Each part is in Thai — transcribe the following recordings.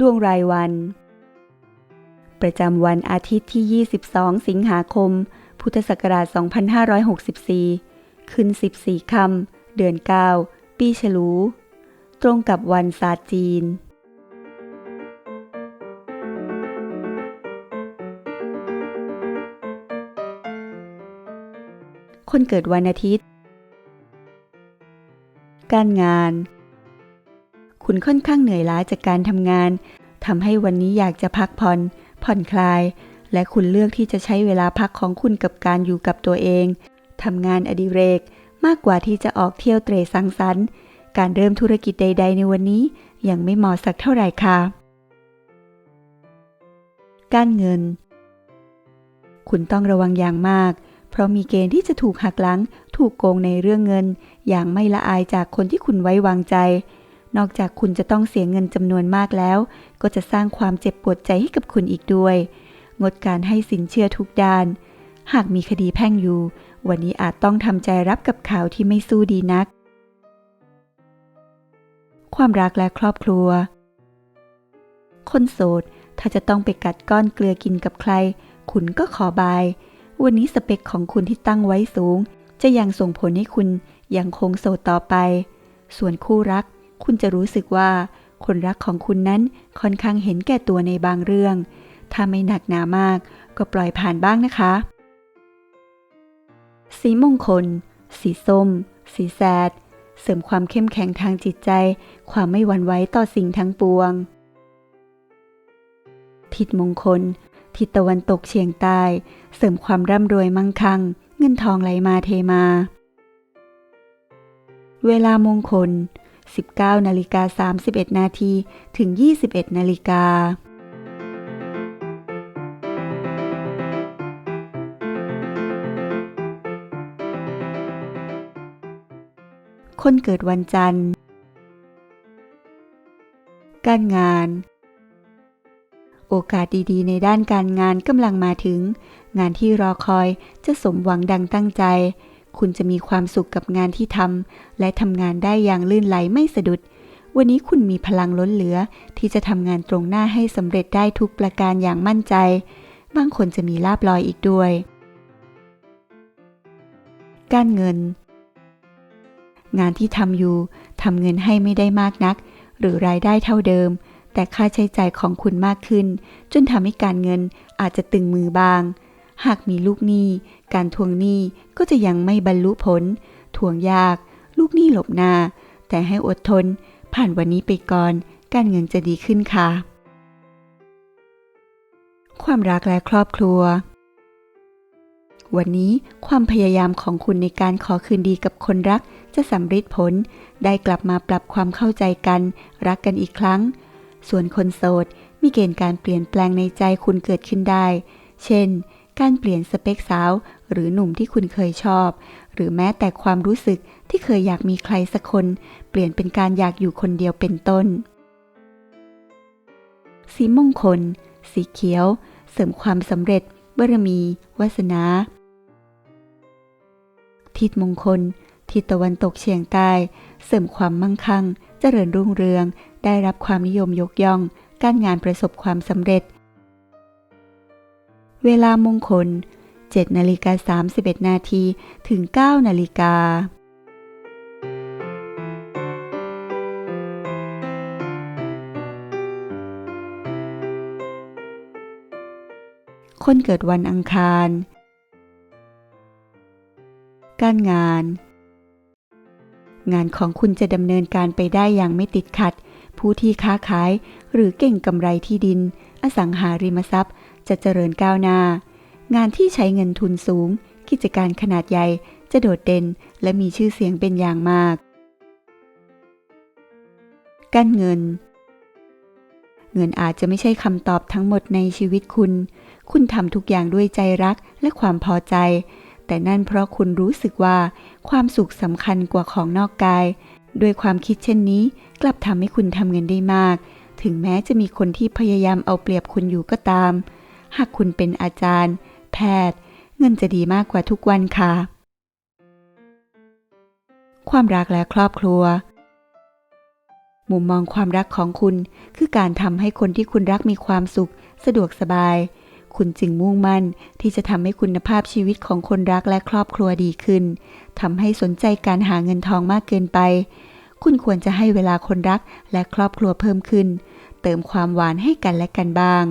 ดวงรายวัน ประจำวันอาทิตย์ที่ 22 สิงหาคม พุทธศักราช 2564 ขึ้น 14 ค่ำเดือน 9 ปีฉลู ตรงกับวันศาสตร์จีนคนเกิดวันอาทิตย์ การงาน คุณค่อนข้างเหนื่อยล้าจากการทำงาน ทำให้วันนี้อยากจะพักผ่อน ผ่อนคลาย และคุณเลือกที่จะใช้เวลาพักของคุณกับการอยู่กับตัวเองทำงานอดิเรก มากกว่าที่จะออกเที่ยวเตรสังสรรค์ การเริ่มธุรกิจใด ๆ ในวันนี้ยังไม่เหมาะสักเท่าไหร่ค่ะ การเงิน คุณต้องระวังอย่างมาก เพราะมีเกณฑ์ที่จะถูกหักหลัง ถูกโกงในเรื่องเงิน อย่างไม่ละอายจากคนที่คุณไว้วางใจ นอกจากคุณจะต้องเสียเงินจำนวนมากแล้ว ก็จะสร้างความเจ็บปวดใจให้กับคุณอีกด้วย งดการให้สินเชื่อทุกด้าน หากมีคดีแพ่งอยู่ วันนี้อาจต้องทำใจรับกับข่าวที่ไม่สู้ดีนัก ความรักและครอบครัว คนโสด ถ้าจะต้องไปกัดก้อนเกลือกินกับใคร คุณก็ขอบาย วันนี้สเปคของคุณที่ตั้งไว้สูง จะยังส่งผลให้คุณยังคงโสดต่อไป ส่วนคู่รัก คุณจะรู้สึกว่าคนรักของคุณนั้นค่อนข้างเห็นแก่ตัวในบางเรื่อง ถ้าไม่หนักหนามากก็ปล่อยผ่านบ้างนะคะ สีมงคล สีส้ม สีแสด เสริมความเข้มแข็งทางจิตใจ ความไม่หวั่นไหวต่อสิ่งทั้งปวง ทิศมงคล ทิศตะวันตกเฉียงใต้ เสริมความร่ำรวยมั่งคั่ง เงินทองไหลมาเทมา เวลามงคล 19นาฬิกา31นาทีถึง 21นาฬิกาคนเกิดวันจันทร์ การงาน โอกาสดีๆ ในด้านการงานกำลังมาถึง งานที่รอคอยจะสมหวังดังตั้งใจ คุณจะมีความสุขกับงานที่ทำและทำงานได้อย่างลื่นไหลไม่สะดุด วันนี้คุณมีพลังล้นเหลือ ที่จะทำงานตรงหน้าให้สำเร็จได้ทุกประการอย่างมั่นใจ บางคนจะมีลาบลอยอีกด้วย การเงิน งานที่ทำอยู่ทำเงินให้ไม่ได้มากนัก หรือรายได้เท่าเดิม แต่ค่าใช้จ่ายของคุณมากขึ้น จนทำให้การเงินอาจจะตึงมือบาง หากมีลูกหนี้ การทวงหนี้ก็จะยังไม่บรรลุผล ทวงยาก ลูกหนี้หลบหน้า แต่ให้อดทน ผ่านวันนี้ไปก่อน การเงินจะดีขึ้นค่ะ ความรักและครอบครัว วันนี้ความพยายามของคุณในการขอคืนดีกับคนรักจะสำเร็จผล ได้กลับมาปรับความเข้าใจกัน รักกันอีกครั้ง ส่วนคนโสดมีเกณฑ์การเปลี่ยนแปลงในใจคุณเกิดขึ้นได้ เช่น การเปลี่ยนสเปคสาว หรือหนุ่มที่คุณเคยชอบ หรือแม้แต่ความรู้สึกที่เคยอยากมีใครสักคน เปลี่ยนเป็นการอยากอยู่คนเดียวเป็นต้น สีมงคล สีเขียว เสริมความสำเร็จบารมีวาสนา ทิศมงคล ทิศตะวันตกเฉียงใต้ เสริมความมั่งคั่ง เจริญรุ่งเรือง ได้รับความนิยมยกย่อง การงานประสบความสำเร็จ เวลามงคล 7 นาฬิกา 31 นาทีถึง 9 นาฬิกา คนเกิดวันอังคาร การงาน งานของคุณจะดำเนินการไปได้อย่างไม่ติดขัด ผู้ที่ค้าขายหรือเก่งกำไรที่ดิน อสังหาริมทรัพย์ จะเจริญก้าวหน้า งานที่ใช้เงินทุนสูง กิจการขนาดใหญ่จะโดดเด่นและมีชื่อเสียงเป็นอย่างมาก การเงิน เงินอาจจะไม่ใช่คำตอบทั้งหมดในชีวิตคุณ คุณทำทุกอย่างด้วยใจรักและความพอใจ แต่นั่นเพราะคุณรู้สึกว่าความสุขสำคัญกว่าของนอกกาย ด้วยความคิดเช่นนี้ กลับทำให้คุณทำเงินได้มาก ถึงแม้จะมีคนที่พยายามเอาเปรียบคุณอยู่ก็ตาม หากคุณเป็นอาจารย์ แพทย์ เงินจะดีมากกว่าทุกวันค่ะ ความรักและครอบครัว มุมมองความรักของคุณคือการทำให้คนที่คุณรักมีความสุข สะดวกสบาย คุณจึงมุ่งมั่นที่จะทำให้คุณภาพชีวิตของคนรักและครอบครัวดีขึ้นทำให้สนใจการหาเงินทองมากเกินไป คุณควรจะให้เวลาคนรักและครอบครัวเพิ่มขึ้น เติมความหวานให้กันและกันบ้าง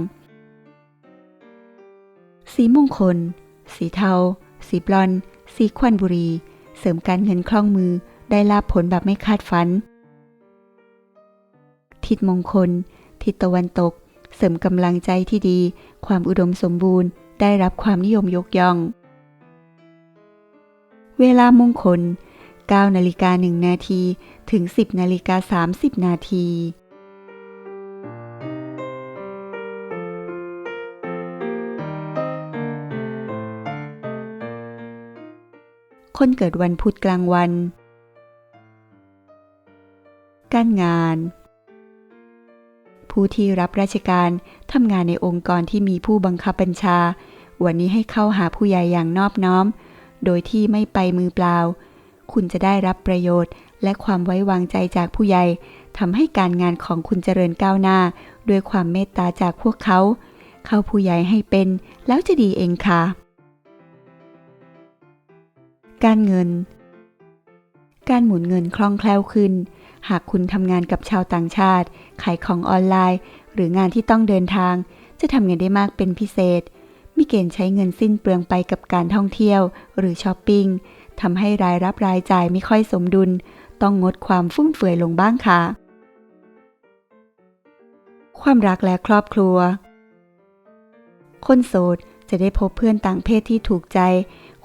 สีมงคล สีเทา สีบลอน สีควันบุรี เสริมการเงินคล่องมือได้ลาบผลแบบไม่คาดฝัน ทิศมงคล ทิศตะวันตก เสริมกำลังใจที่ดี ความอุดมสมบูรณ์ ได้รับความนิยมยกย่อง เวลามงคล9นาฬิกา1นาทีถึง 10นาฬิกา30นาที คนเกิดวันพุธกลางวัน การงาน ผู้ที่รับราชการทำงานในองค์กรที่มีผู้บังคับบัญชา วันนี้ให้เข้าหาผู้ใหญ่อย่างนอบน้อม โดยที่ไม่ไปมือเปล่า คุณจะได้รับประโยชน์ และความไว้วางใจจากผู้ใหญ่ทำให้การงานของคุณเจริญก้าวหน้า ด้วยความเมตตาจากพวกเขา เข้าผู้ใหญ่ให้เป็น แล้วจะดีเองค่ะ การเงิน การหมุนเงินคล่องแคล่วขึ้น หากคุณทำงานกับชาวต่างชาติ ขายของออนไลน์ หรืองานที่ต้องเดินทาง จะทำเงินได้มากเป็นพิเศษ มีเกณฑ์ใช้เงินสิ้นเปลืองไปกับการท่องเที่ยว หรือช้อปปิ้งทำให้รายรับรายจ่ายไม่ค่อยสมดุล ต้องงดความฟุ่มเฟือยลงบ้างค่ะ ความรักและครอบครัว คนโสดจะได้พบเพื่อนต่างเพศที่ถูกใจ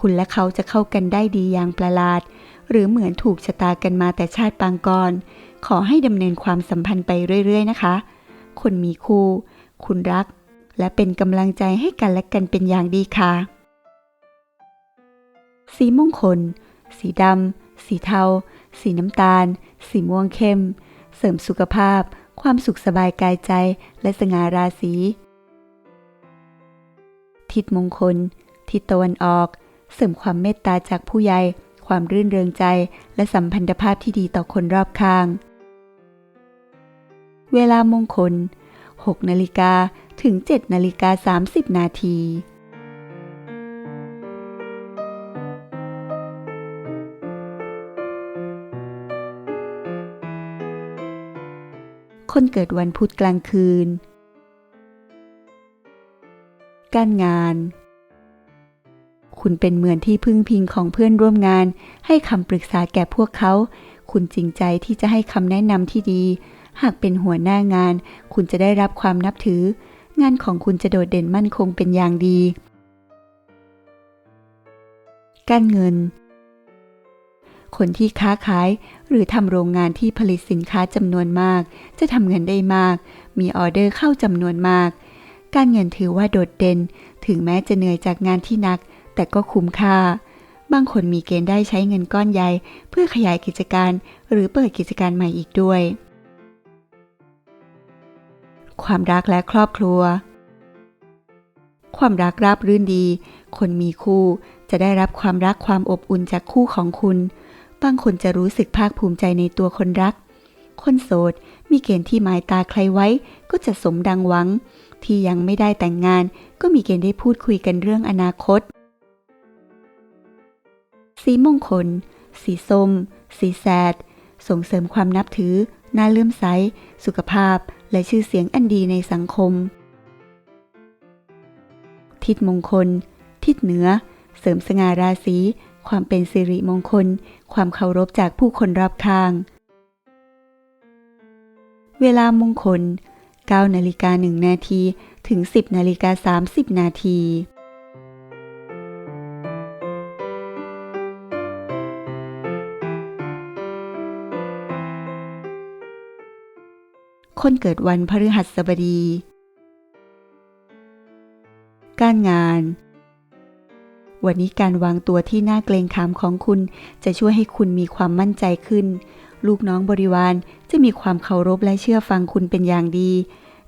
คุณและเขาจะเข้ากันได้ดีอย่างประหลาด หรือเหมือนถูกชะตากันมาแต่ชาติปางก่อน ขอให้ดำเนินความสัมพันธ์ไปเรื่อย ๆ นะคะ คนมีคู่ คุณรัก และเป็นกำลังใจให้กันและกันเป็นอย่างดีค่ะ สีมงคล สีดำ สีเทา สีน้ำตาล สีม่วงเข้ม เสริมสุขภาพ ความสุขสบายกายใจ และสง่าราศี ทิศมงคล ทิศตะวันออก เสริมความเมตตาจากผู้ใหญ่ ความรื่นเริงใจ และสัมพันธภาพที่ดีต่อคนรอบข้าง เวลามงคล 6 นาฬิกาถึง 7 นาฬิกา 30 นาที คนเกิดวันพุธกลางคืน การงาน คุณเป็นเหมือนที่พึ่งพิงของเพื่อนร่วมงาน ให้คำปรึกษาแก่พวกเขา คุณจริงใจที่จะให้คำแนะนำที่ดี หากเป็นหัวหน้างาน คุณจะได้รับความนับถือ งานของคุณจะโดดเด่นมั่นคงเป็นอย่างดี การเงิน คนที่ค้าขายหรือทำโรงงานที่ผลิตสินค้าจำนวนมาก จะทำเงินได้มาก มีออเดอร์เข้าจำนวนมากการเงินถือว่าโดดเด่น ถึงแม้จะเหนื่อยจากงานที่หนัก แต่ก็คุ้มค่า บางคนมีเกณฑ์ได้ใช้เงินก้อนใหญ่ เพื่อขยายกิจการหรือเปิดกิจการใหม่อีกด้วย ความรักและครอบครัว ความรักราบรื่นดี คนมีคู่จะได้รับความรักความอบอุ่นจากคู่ของคุณ บางคนจะรู้สึกภาคภูมิใจในตัวคนรัก คนโสดมีเกณฑ์ที่หมายตาใครไว้ก็จะสมดังหวัง ที่ยังไม่ได้แต่งงานก็มีเกณฑ์ได้พูดคุยกันเรื่องอนาคต สีมงคล สีส้ม สีแสด ส่งเสริมความนับถือ น่าเลื่อมใส สุขภาพ และชื่อเสียงอันดีในสังคม ทิศมงคล ทิศเหนือ เสริมสง่าราศี ความเป็นสิริมงคล ความเคารพจากผู้คนรอบข้าง เวลามงคล9นาฬิกา1นาที ถึง 10นาฬิกา30นาที คนเกิดวันพฤหัสบดี การงาน วันนี้การวางตัวที่น่าเกรงขามของคุณจะช่วยให้คุณมีความมั่นใจขึ้น ลูกน้องบริวารจะมีความเคารพและเชื่อฟังคุณเป็นอย่างดี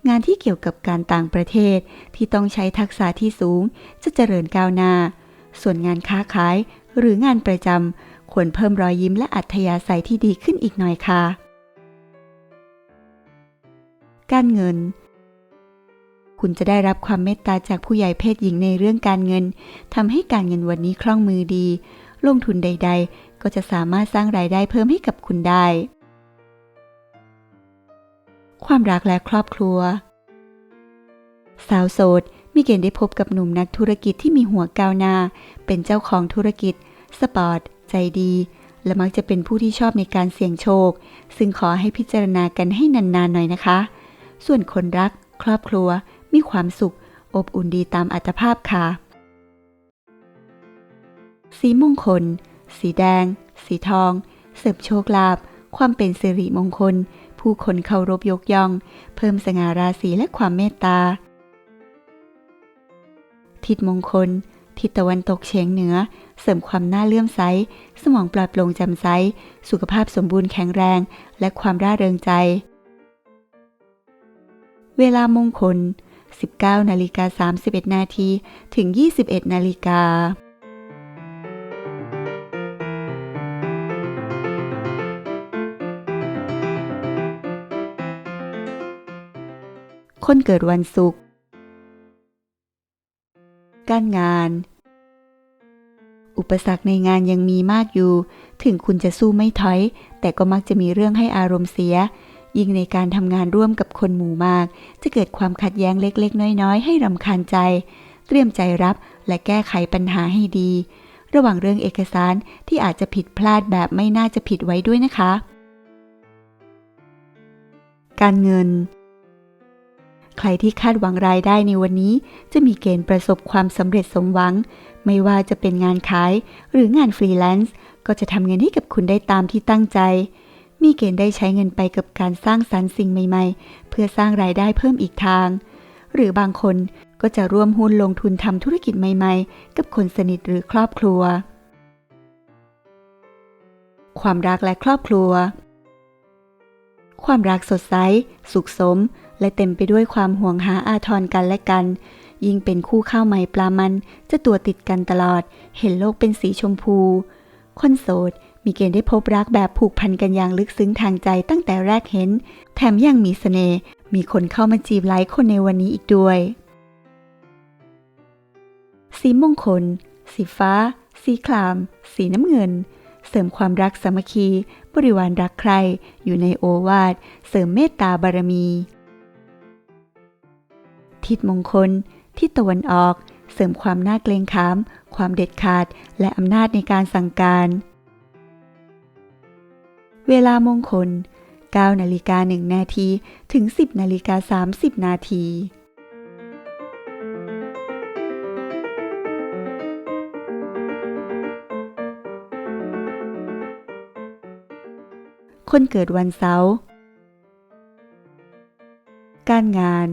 งานที่เกี่ยวกับการต่างประเทศที่ต้องใช้ทักษะที่สูง จะเจริญก้าวหน้า ส่วนงานค้าขายหรืองานประจำควรเพิ่มรอยยิ้มและอัธยาศัยที่ดีขึ้นอีกหน่อยค่ะ การเงิน คุณจะได้รับความเมตตาจากผู้ใหญ่เพศหญิงในเรื่องการเงินทำให้การเงินวันนี้คล่องมือดี ลงทุนใด ๆ ก็จะสามารถสร้างรายได้เพิ่มให้กับคุณได้ ความรักและครอบครัว สาวโสดมีเกณฑ์ได้พบกับหนุ่มนักธุรกิจที่มีหัวก้าวหน้า เป็นเจ้าของธุรกิจ สปอร์ต ใจดี และมักจะเป็นผู้ที่ชอบในการเสี่ยงโชค ซึ่งขอให้พิจารณากันให้นานๆหน่อยนะคะ ส่วนคนรัก ครอบครัว มีความสุข อบอุ่นดีตามอัตภาพค่ะ สีมงคล สีแดง สีทอง เสริมโชคลาภความเป็นสิริมงคล ผู้คนเคารพยกย่อง เพิ่มสง่าราศีและความเมตตา ทิศมงคล ทิศตะวันตกเฉียงเหนือ เสริมความน่าเลื่อมใส สมองปลอดโปร่งแจ่มใส สุขภาพสมบูรณ์แข็งแรง และความร่าเริงใจ เวลามงคล 19นาฬิกา31 นาทีถึง 21 นาฬิกา คนเกิดวันศุกร์ การงาน อุปสรรคในงานยังมีมากอยู่ ถึงคุณจะสู้ไม่ถอย แต่ก็มักจะมีเรื่องให้อารมณ์เสีย ยิ่งในการทำงานร่วมกับคนหมู่มาก จะเกิดความขัดแย้งเล็กๆ น้อยๆ ให้รำคาญใจ เตรียมใจรับและแก้ไขปัญหาให้ดี ระหว่างเรื่องเอกสารที่อาจจะผิดพลาดแบบไม่น่าจะผิดไว้ด้วยนะคะ การเงิน ใครที่คาดหวังรายได้ในวันนี้ จะมีเกณฑ์ประสบความสำเร็จสมหวัง ไม่ว่าจะเป็นงานขายหรืองานฟรีแลนซ์ก็จะทำเงินให้กับคุณได้ตามที่ตั้งใจ มีเกณฑ์ได้ใช้เงินไปกับการสร้างสรรค์สิ่งใหม่ๆ เพื่อสร้างรายได้เพิ่มอีกทาง หรือบางคนก็จะร่วมหุ้นลงทุนทำธุรกิจใหม่ๆ กับคนสนิทหรือครอบครัว ความรักและครอบครัว ความรักสดใส สุขสม และเต็มไปด้วยความห่วงหาอาทรกันและกัน ยิ่งเป็นคู่ข้าวใหม่ปลามันจะตัวติดกันตลอด เห็นโลกเป็นสีชมพู คนโสด มีเกณฑ์ได้พบรักแบบผูกพันกันอย่างลึกซึ้งทางใจตั้งแต่แรกเห็น แถมยังมีเสน่ห์มีคนเข้ามาจีบหลายคนในวันนี้อีกด้วย สีมงคล สีฟ้า สีคราม สีน้ำเงิน เสริมความรักสามัคคี บริวารรักใคร อยู่ในโอวาท เสริมเมตตาบารมี ทิศมงคล ทิศตะวันออก เสริมความน่าเกรงขาม ความเด็ดขาด และอำนาจในการสั่งการ เวลามงคล 9 นาฬิกา 1 นาที ถึง 10 นาฬิกา 30 นาที คนเกิดวันเสาร์ การงาน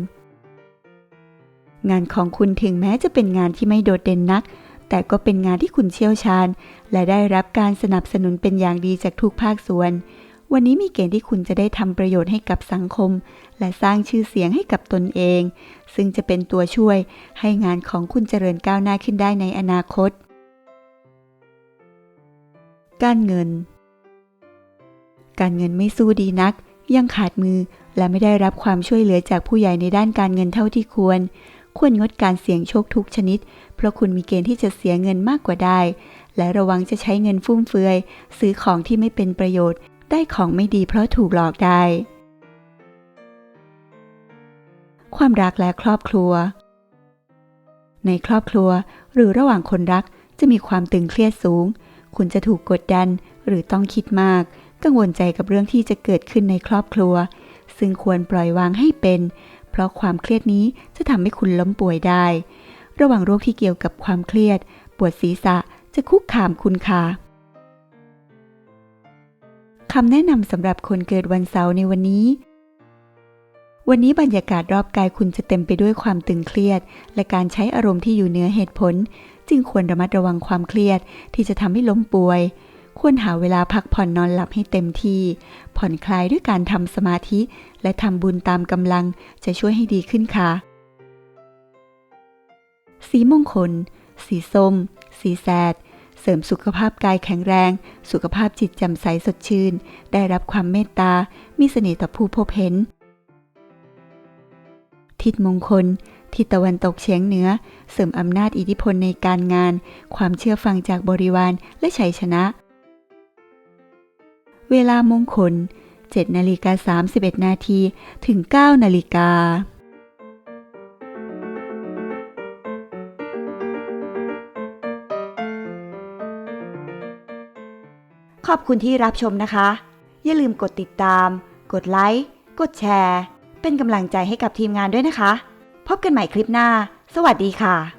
งานของคุณถึงแม้จะเป็นงานที่ไม่โดดเด่นนัก แต่ก็เป็นงานที่คุณเชี่ยวชาญ และได้รับการสนับสนุนเป็นอย่างดีจากทุกภาคส่วน วันนี้มีเกณฑ์ที่คุณจะได้ทำประโยชน์ให้กับสังคม และสร้างชื่อเสียงให้กับตนเอง ซึ่งจะเป็นตัวช่วยให้งานของคุณเจริญก้าวหน้าขึ้นได้ในอนาคต การเงิน การเงินไม่สู้ดีนัก ยังขาดมือและไม่ได้รับความช่วยเหลือจากผู้ใหญ่ในด้านการเงินเท่าที่ควร ควรงดการเสี่ยงโชคทุกชนิด เพราะคุณมีเกณฑ์ที่จะเสียเงินมากกว่าได้ และระวังจะใช้เงินฟุ่มเฟือย ซื้อของที่ไม่เป็นประโยชน์ ได้ของไม่ดีเพราะถูกหลอกได้ ความรักและครอบครัว ในครอบครัวหรือระหว่างคนรักจะมีความตึงเครียดสูง คุณจะถูกกดดันหรือต้องคิดมาก กังวลใจกับเรื่องที่จะเกิดขึ้นในครอบครัว ซึ่งควรปล่อยวางให้เป็น เพราะความเครียดนี้จะทำให้คุณล้มป่วยได้ ระหว่างโรคที่เกี่ยวกับความเครียด ปวดศีรษะจะคุกคามคุณค่ะคำแนะนำสำหรับคนเกิดวันเสาร์ในวันนี้ วันนี้บรรยากาศรอบกายคุณจะเต็มไปด้วยความตึงเครียด และการใช้อารมณ์ที่อยู่เหนือเหตุผล จึงควรระมัดระวังความเครียดที่จะทำให้ล้มป่วย ควรหาเวลาพักผ่อนนอนหลับให้เต็มที่ ผ่อนคลายด้วยการทำสมาธิ และทำบุญตามกำลังจะช่วยให้ดีขึ้นค่ะ สีมงคล สีส้ม สีแสด เสริมสุขภาพกายแข็งแรง สุขภาพจิตแจ่มใสสดชื่น ได้รับความเมตตา มีเสน่ห์ต่อผู้พบเห็น ทิศมงคลทิศตะวันตกเฉียงเหนือ เสริมอำนาจอิทธิพลในการงาน ความเชื่อฟังจากบริวารและชัยชนะ เวลามงคล 7 นาฬิกา 31 นาที ถึง 9 นาฬิกา ขอบคุณที่รับชมนะคะ อย่าลืมกดติดตาม กดไลค์ กดแชร์ เป็นกำลังใจให้กับทีมงานด้วยนะคะ พบกันใหม่คลิปหน้า สวัสดีค่ะ